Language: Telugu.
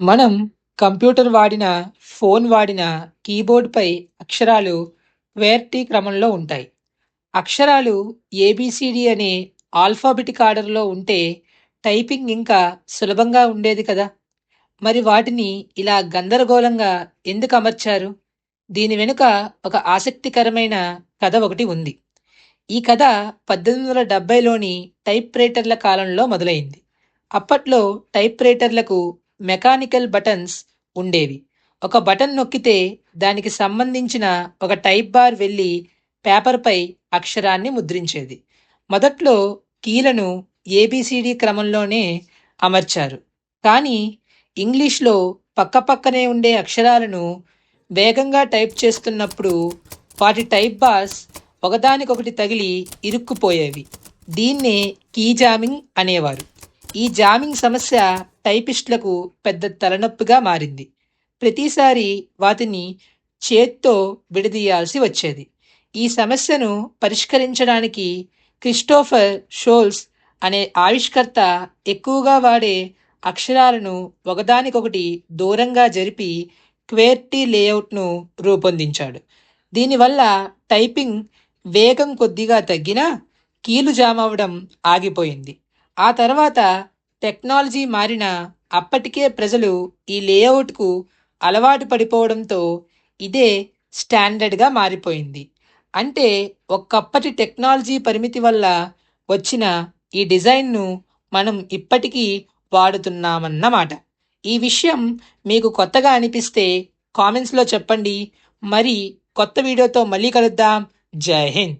మనం కంప్యూటర్ వాడిన ఫోన్ వాడిన కీబోర్డ్‌పై అక్షరాలు క్వేర్టీ క్రమంలో ఉంటాయి. అక్షరాలు ఏబీసీడీ అనే ఆల్ఫాబెటిక్ ఆర్డర్‌లో ఉంటే టైపింగ్ ఇంకా సులభంగా ఉండేది కదా! మరి వాటిని ఇలా గందరగోళంగా ఎందుకు అమర్చారు? దీని వెనుక ఒక ఆసక్తికరమైన కథ ఒకటి ఉంది. ఈ కథ పద్దెనిమిది వందల డెబ్భైలోని టైప్ రైటర్ల కాలంలో మొదలైంది. అప్పట్లో టైప్ రైటర్లకు మెకానికల్ బటన్స్ ఉండేవి. ఒక బటన్ నొక్కితే దానికి సంబంధించిన ఒక టైప్ బార్ వెళ్ళి పేపర్‌పై అక్షరాన్ని ముద్రించేది. మొదట్లో కీలను ఏబీసీడీ క్రమంలోనే అమర్చారు. కానీ ఇంగ్లీష్‌లో పక్కపక్కనే ఉండే అక్షరాలను వేగంగా టైప్ చేస్తున్నప్పుడు వాటి టైప్ బార్స్ ఒకదానికొకటి తగిలి ఇరుక్కుపోయేవి. దీన్నే కీ జామింగ్ అనేవారు. ఈ జామింగ్ సమస్య టైపిస్టులకు పెద్ద తలనొప్పిగా మారింది. ప్రతిసారి వాటిని చేత్తో విడదీయాల్సి వచ్చేది. ఈ సమస్యను పరిష్కరించడానికి క్రిస్టోఫర్ షోల్స్ అనే ఆవిష్కర్త ఎక్కువగా వాడే అక్షరాలను ఒకదానికొకటి దూరంగా జరిపి క్వేర్టీ లేఅవుట్‌ను రూపొందించాడు. దీనివల్ల టైపింగ్ వేగం కొద్దిగా తగ్గినా కీలు జామవడం ఆగిపోయింది. ఆ తర్వాత టెక్నాలజీ మారినా అప్పటికే ప్రజలు ఈ లేఅవుట్‌కు అలవాటు పడిపోవడంతో ఇదే స్టాండర్డ్‌గా మారిపోయింది. అంటే ఒకప్పటి టెక్నాలజీ పరిమితి వల్ల వచ్చిన ఈ డిజైన్‌ను మనం ఇప్పటికీ వాడుతున్నామన్నమాట. ఈ విషయం మీకు కొత్తగా అనిపిస్తే కామెంట్స్‌లో చెప్పండి. మరి కొత్త వీడియోతో మళ్ళీ కలుద్దాం. జై హింద్.